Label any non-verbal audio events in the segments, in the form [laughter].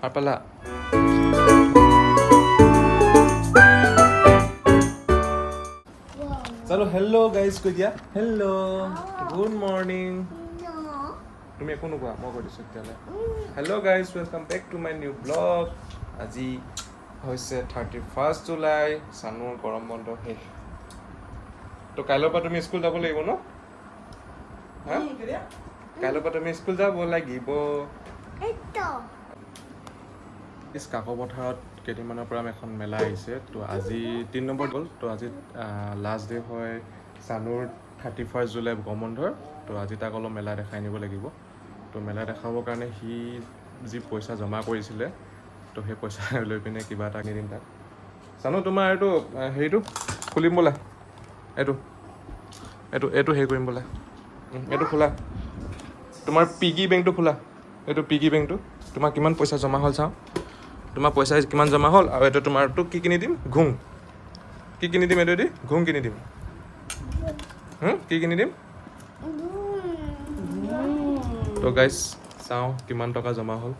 সাৰ পালা। Chanu hello guys কৈ দিয়া। হেল্ল' গুড মৰ্ণিং তুমি একো নোকোৱা মই কৈ দিছোঁ তেতিয়াহ'লে। Hello' guys welcome back to my new blog আজি হৈছে থাৰ্টি ফাৰ্ষ্ট জুলাই চানুৰ গৰম বন্ধ শেষ। তো কাইলৈৰ পৰা তুমি স্কুল যাব লাগিব ন? কাইলৈৰ পৰা তুমি স্কুল যাব লাগিব। ইছ কাকো পথাৰত কেইদিনমানৰ পৰা এখন মেলা আহিছে তো আজি তিনি নম্বৰ গ'ল তো আজি লাষ্ট ডে হয় চানুৰ থাৰ্টি ফাৰ্ষ্ট জুলাই গৰম বন্ধৰ তো আজি তাক অলপ মেলা দেখাই নিব লাগিব। তো মেলা দেখাবৰ কাৰণে সি যি পইচা জমা কৰিছিলে তো সেই পইচা [laughs] লৈ পিনে কিবা এটা কিনি দিম তাক। চানো তোমাৰ এইটো হেৰিটো খুলিম বোলে। এইটো এইটো এইটো হেৰি কৰিম বোলে। এইটো খোলা। তোমাৰ পিগি বেংকটো খোলা। এইটো পিগি বেংকটো তোমাৰ কিমান পইচা জমা হ'ল চাওঁ। তোমাৰ পইচা কিমান জমা হ'ল আৰু এইটো তোমাৰটো কি কিনি দিম? ঘুং। কি কিনি দিম এইটো দি? ঘুং কিনি দিম। কি কিনি দিম? তো গাইজ চাওঁ কিমান টকা জমা হ'ল।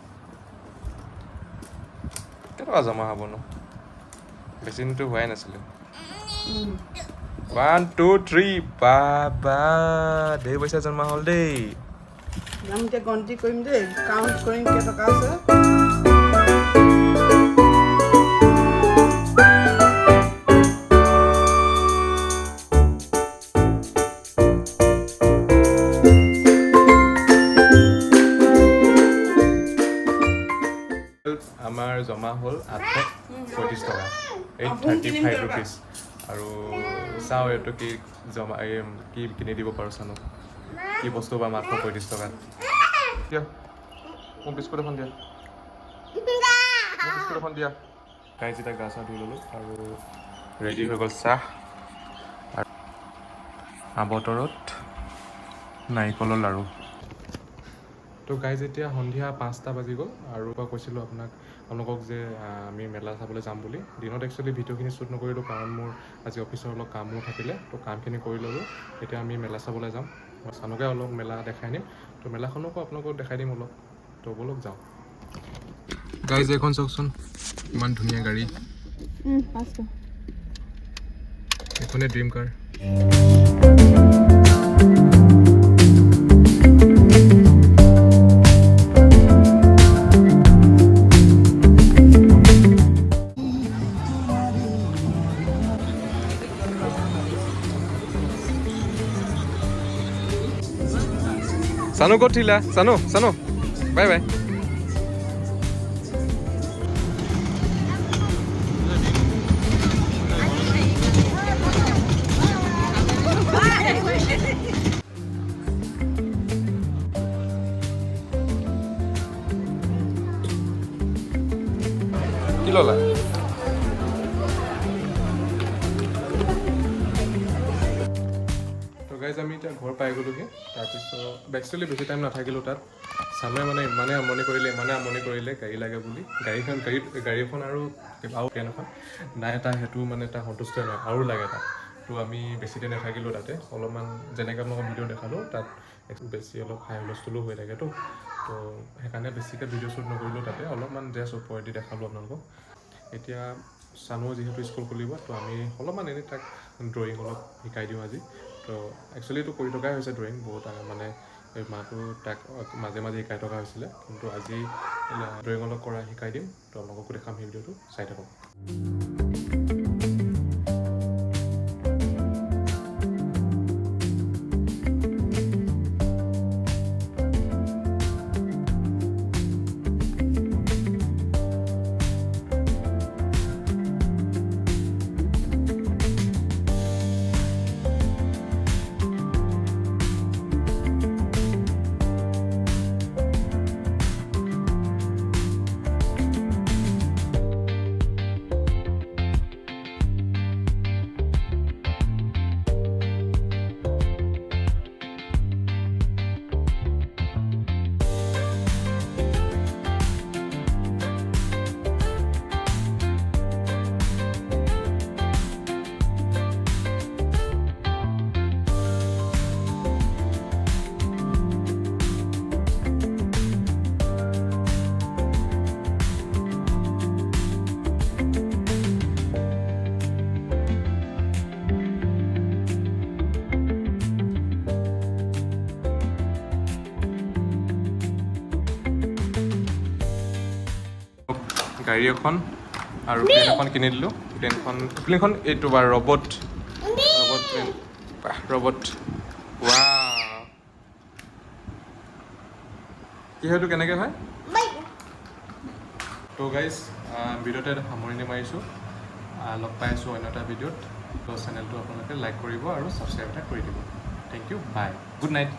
কেইটকা জমা হ'ব ন? বেছি দিনটো হোৱাই নাছিলে। ওৱান টু থ্ৰী বা বা ধেৰ পইচা জমা হ'ল দেই। আমি এতিয়া গন্তি কৰিম দেই কাউণ্ট কৰিম কেইটকা আছে। আমাৰ জমা হ'ল আঠশ পঁয়ত্ৰিছ টকা এইট থাৰ্টি ফাইভ ৰুপিজ আৰু চাওঁ এইটো কি জমা কি কিনি দিব পাৰোঁ চানো। কি বস্তু পাম আঠশ পঁয়ত্ৰিছ টকাত। দিয়া। মোক বিস্কুট এখন দিয়া। বিস্কুট এখন দিয়া। গাই যেতিয়া গা চা ধুই ল'লোঁ আৰু ৰেডি হৈ গ'ল চাহ। আবতৰত নাৰিকলৰ লাড়ু তো গাই যেতিয়া সন্ধিয়া পাঁচটা বাজি গ'ল আৰু কৈছিলোঁ আপোনাক আপোনালোকক যে আমি মেলা চাবলৈ যাম বুলি। দিনত একচুৱেলি ভিডিঅ'খিনি শ্বুট নকৰিলোঁ কাৰণ মোৰ আজি অফিচৰ অলপ কামো থাকিলে তো কামখিনি কৰি ল'লোঁ। এতিয়া আমি মেলা চাবলৈ যাম। মই চানুকে অলপ মেলা দেখাই নিম তো মেলাখনকো আপোনালোকক দেখাই দিম অলপ। তো ব'লক যাওঁ। গাইজ এইখন চাওকচোন। ইমান ধুনীয়া গাড়ী। এইখনে ড্ৰিম কাৰ চানু ক'ত থিলা চানু চানু বাই বাই। কি ল'লা? গাইজ আমি এতিয়া ঘৰ পাই গ'লোগৈ তাৰপিছত একচুৱেলি বেছি টাইম নাথাকিলোঁ তাত। চামে মানে ইমানে আমনি কৰিলে ইমানে আমনি কৰিলে গাড়ী লাগে বুলি। গাড়ীখন গাড়ী গাড়ীখন আৰু আৰু ফেন এখন। নাই এটা সেইটো মানে এটা সন্তুষ্ট নহয় আৰু লাগে তাত তো আমি বেছি দেৰি নাথাকিলোঁ তাতে। অলপমান যেনেকৈ আপোনালোকক ভিডিঅ' দেখালোঁ তাত বেছি অলপ হাই হুলস্থুলো হৈ থাকেতো তো। সেইকাৰণে বেছিকৈ ভিডিঅ' শ্বুট নকৰিলোঁ তাতে। অলপমান জাষ্ট ওপৰেদি দেখালোঁ আপোনালোকক। এতিয়া চানো যিহেতু স্কুল খুলিব তো আমি অলপমান এনেই তাক ড্ৰয়িং অলপ শিকাই দিওঁ আজি। তো একচুৱেলিটো কৰি থকাই হৈছে ড্ৰয়িং বহুত মানে মাহটো তাক মাজে মাজে শিকাই থকা হৈছিলে। কিন্তু আজি ড্ৰয়িং অলপ কৰা শিকাই দিম। তো আপোনালোককো দেখাম সেই ভিডিঅ'টো। চাই থাকক। গাড়ী এখন আৰু প্লেন এখন কিনি দিলোঁ। প্লেনখন প্লেনখন এইটো বা ৰবট ৰবট প্লেন বাহ, ৰবট ৱা কি হয়তো কেনেকৈ হয়? ত' গাইজ ভিডিঅ'তে সামৰণি মাৰিছোঁ। লগ পাই আছোঁ অন্য এটা ভিডিঅ'ত। ত' চেনেলটো আপোনালোকে লাইক কৰিব আৰু ছাবস্ক্ৰাইব এটা কৰি দিব। Thank you bye good night